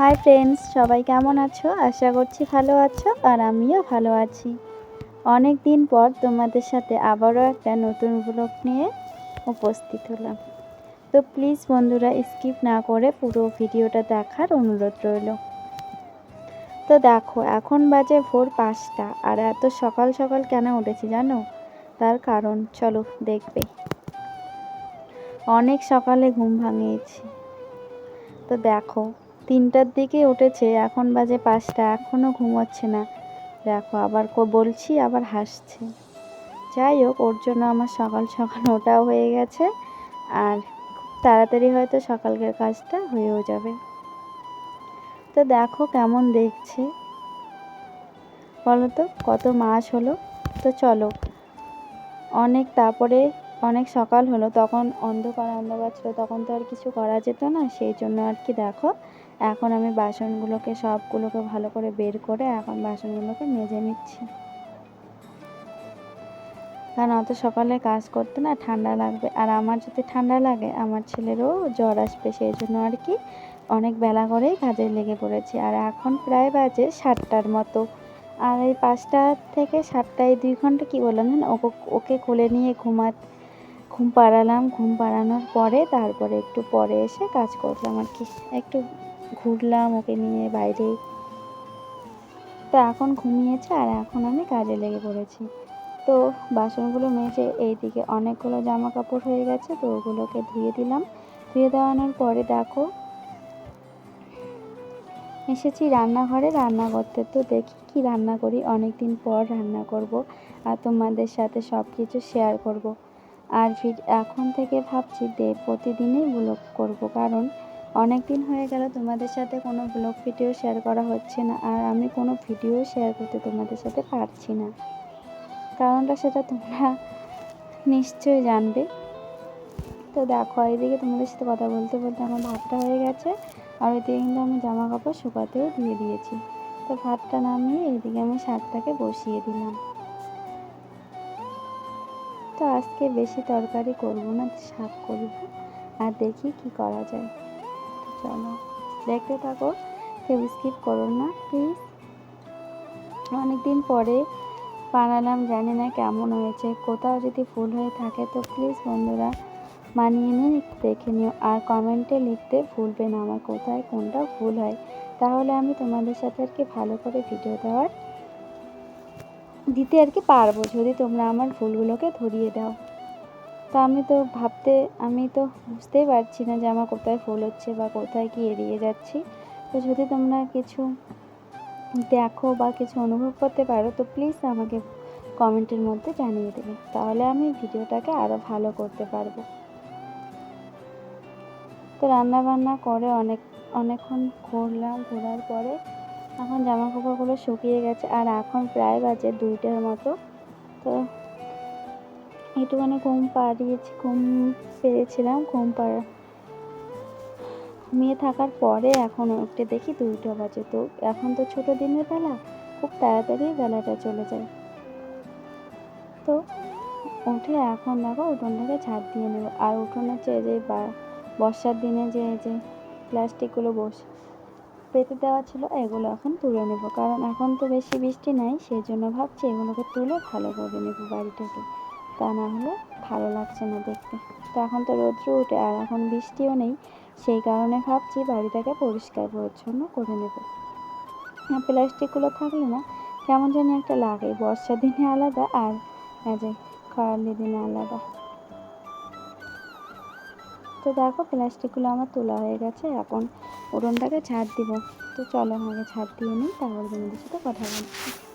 Hi friends সবাই কেমন আছো? আশা করছি ভালো আছো আর আমিও ভালো আছি। অনেক দিন পর তোমাদের সাথে আবারও একটা নতুন ব্লগ নিয়ে উপস্থিত হলাম। তো প্লিজ বন্ধুরা স্কিপ না করে পুরো ভিডিওটা দেখার অনুরোধ রইল। তো দেখো, এখন বাজে ভোর পাঁচটা। আর এত সকাল সকাল কেন উঠেছি জানো? তার কারণ, চলো দেখবে। অনেক সকালে ঘুম ভাঙিয়েছি। তো দেখো, তিনটার দিকে উঠেছে, এখন বাজে পাঁচটা এখনও ঘুমোচ্ছে না। দেখো, আবার বলছি, আবার হাসছে। যাই হোক, ওর জন্য আমার সকাল সকাল ওটাও হয়ে গেছে। আর তাড়াতাড়ি হয়তো সকালকার কাজটা হয়েও যাবে। তো দেখো কেমন দেখছে। বলো তো কত মাস হলো? তো চলো। অনেক তারপরে অনেক সকাল হলো, তখন অন্ধকার অন্ধকার ছিল, তখন তো আর কিছু করা যেত না, সেই জন্য আর কি দেখো। এখন আমি বাসনগুলোকে, সবগুলোকে ভালো করে বের করে এখন বাসনগুলোকে মেজে নিচ্ছি। কারণ অত সকালে কাজ করতে না ঠান্ডা লাগবে। আর আমার যদি ঠান্ডা লাগে, আমার ছেলেরও জ্বর আসবে, সেই জন্য আর কি অনেক বেলা করেই কাজে লেগে পড়েছি আর এখন প্রায় বাজে সাতটার মতো। আর এই পাঁচটা থেকে সাতটায় দুই ঘণ্টা কি বললাম জানো? ওকে ওকে কোলে নিয়ে ঘুমা, ঘুম পাড়ালাম। ঘুম পাড়ানোর পরে তারপরে একটু পরে এসে কাজ করলাম আর কি। একটু ঘুরলাম ওকে নিয়ে বাইরে। তো এখন ঘুমিয়েছে আর এখন আমি কাজে লেগে পড়েছি। তো বাসনগুলো মেজে এইদিকে অনেকগুলো জামা কাপড় হয়ে গেছে, তো ওগুলোকে ধুয়ে দিলাম। ধুয়ে দেওয়ানোর পরে দেখো এসেছি রান্নাঘরে, রান্না করতে। তো দেখি কি রান্না করি অনেক দিন পর রান্না করব আর তোমাদের সাথে সব কিছু শেয়ার করব। আর ভিড- এখন থেকে ভাবছি যে প্রতিদিনই ব্লগ করব কারণ অনেক দিন হয়ে গেল তোমাদের সাথে কোনো ব্লগ ভিডিও শেয়ার করা হচ্ছে না আর আমি কোনো ভিডিও শেয়ার করতে তোমাদের সাথে পারছি না। কারণটা সেটা তোমরা নিশ্চয়ই জানবে। তো দেখো এইদিকে তোমাদের সাথে কথা বলতে বলতে আমার ভাতটা হয়ে গেছে, আর ওইদিকে কিন্তু আমি জামা কাপড় শুকাতেও দিয়ে দিয়েছি। তো ভাতটা নামিয়ে এইদিকে আমি শাকটাকে বসিয়ে দিলাম। তো আজকে বেশি তরকারি করব না, শাক করব, আর দেখি কি করা যায়। চলো, দেখতে থাকো, কেউ স্কিপ করো না প্লিজ অনেকদিন পরে বানালাম, জানি না কেমন হয়েছে, কোথাও যদি ভুল হয়ে থাকে তো প্লিজ বন্ধুরা মানিয়ে নিয়ে একটু দেখে নিও। আর কমেন্টে লিখতে ভুলবে না আমার, কোথায় কোনটা ভুল হয়। তাহলে আমি তোমাদের সাথে আর কি ভালো করে ভিডিও দেওয়ার দিতে আর কি পারব, যদি তোমরা আমার ভুলগুলোকে ধরিয়ে দাও। তা আমি তো ভাবতে, আমি তো বুঝতেই পারছি না যে আমার কোথায় ভুল হচ্ছে বা কোথায় কি এড়িয়ে যাচ্ছি। তো যদি তোমরা কিছু দেখো বা কিছু অনুভব করতে পারো, তো প্লিজ আমাকে কমেন্টের মধ্যে জানিয়ে দেবে। তাহলে আমি ভিডিওটাকে আরও ভালো করতে পারব। তো রান্না বান্না করে অনেক, অনেকক্ষণ ঘুরলাম, ঘোরার পরে এখন জামা কাপড়গুলো শুকিয়ে গেছে আর এখন প্রায় বাজে দুইটার মতো। তো একটুখানি ঘুম পাড়িয়েছি, ঘুম পেরেছিলাম ঘুম পাড়া ঘুমিয়ে থাকার পরে এখন উঠে দেখি দুইটা বাজে। তো এখন তো ছোটো দিনের বেলা, খুব তাড়াতাড়ি বেলাটা চলে যায়। তো উঠে এখন দেখো উঠোনটাকে ঝাড় দিয়ে নেব। আর উঠোনের যে যে বা- বর্ষার দিনে যে যে প্লাস্টিকগুলো বস, পেতে দেওয়া ছিল, এগুলো এখন তুলে নেব। কারণ এখন তো বেশি বৃষ্টি নাই সেই জন্য ভাবছি এগুলোকে তুলে ভালো করে নেব বাড়িটাকে। তা না হলে ভালো লাগছে না দেখতে। তো এখন তো রৌদ্র উঠে, আর এখন বৃষ্টিও নেই। সেই কারণে ভাবছি বাড়িটাকে পরিষ্কার পরিচ্ছন্ন করে নেব। প্লাস্টিকগুলো থাকলে না, কেমন জানি একটা লাগে। বর্ষার দিনে আলাদা, আর যে খরালি দিনে আলাদা। তো দেখো প্লাস্টিকগুলো আমার তোলা হয়ে গেছে, এখন উড়নটাকে ছাড় দিব। তো চলো আমাকে ছাড় দিয়ে নিই, তারপর তোমাদের সাথে কথা বলছি।